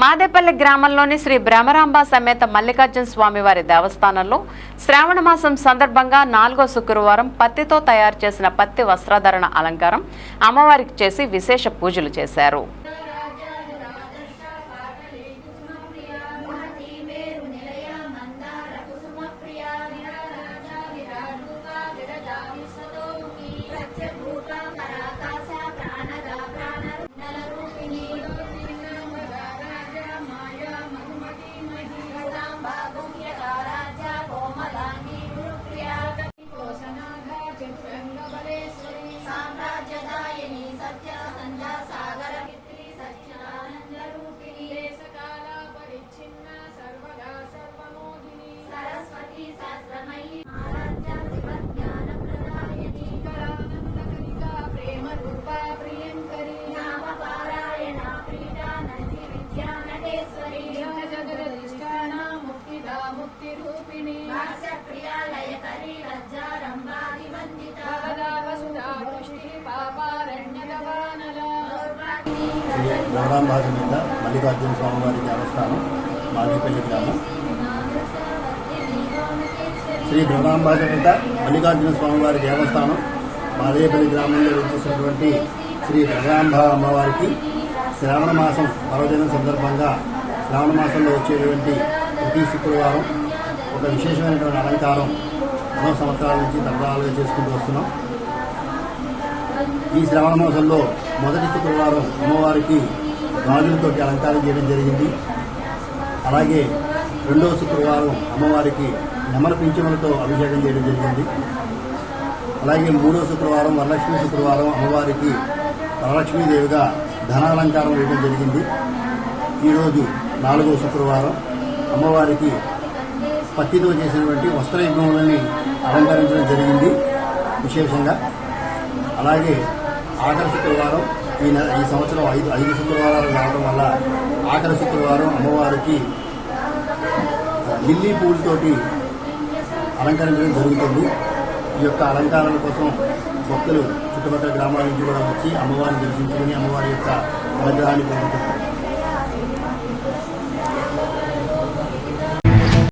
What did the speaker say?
మాదేపల్లి గ్రామంలోని శ్రీ భ్రమరాంబ సమేత మల్లికార్జున స్వామివారి దేవస్థానంలో శ్రావణ మాసం సందర్భంగా నాలుగో శుక్రవారం పత్తితో తయారు చేసిన పత్తి వస్త్రధరణ అలంకారం అమ్మవారికి చేసి విశేష పూజలు చేశారు. సామ్రాజ్యదాయని సత్య సంధ్యా శ్రీ గౌరాంబాజ మీద మల్లికార్జున స్వామివారి దేవస్థానం మాదేపల్లి గ్రామం. శ్రీ భ్రమరాంబాజ మీద మల్లికార్జున స్వామివారి దేవస్థానం మాదేపల్లి గ్రామంలో వచ్చేసినటువంటి శ్రీ భ్రమరాంబ అమ్మవారికి శ్రావణ మాసం పర్వదినం సందర్భంగా శ్రావణ మాసంలో వచ్చేటువంటి ప్రతి శుక్రవారం ఒక విశేషమైనటువంటి అలంకారం ఎన్నో సంవత్సరాల నుంచి తరతరాలుగా చేసుకుంటూ వస్తున్నాం. ఈ శ్రావణ మాసంలో మొదటి శుక్రవారం అమ్మవారికి గాజులతోటి అలంకారం చేయడం జరిగింది. అలాగే రెండవ శుక్రవారం అమ్మవారికి నెమల పింఛములతో అభిషేకం చేయడం జరిగింది. అలాగే మూడో శుక్రవారం వరలక్ష్మి శుక్రవారం అమ్మవారికి వరలక్ష్మీదేవిగా ధనాలంకారం వేయడం జరిగింది. ఈరోజు నాలుగో శుక్రవారం అమ్మవారికి పత్తితో చేసినటువంటి వస్త్రయజ్ఞములని అలంకరించడం జరిగింది విశేషంగా. అలాగే ఆఖరి శుక్రవారం ఈ ఈ సంవత్సరం ఐదు ఐదు శుక్రవారాలు రావడం వల్ల ఆఖరి శుక్రవారం అమ్మవారికి లిల్లీ పూలతోటి అలంకరించడం జరుగుతుంది. ఈ యొక్క అలంకారాల కోసం భక్తులు చుట్టుపక్కల గ్రామాల నుంచి కూడా వచ్చి అమ్మవారిని దర్శించుకుని అమ్మవారి యొక్క అనుగ్రహాన్ని పొందుతారు.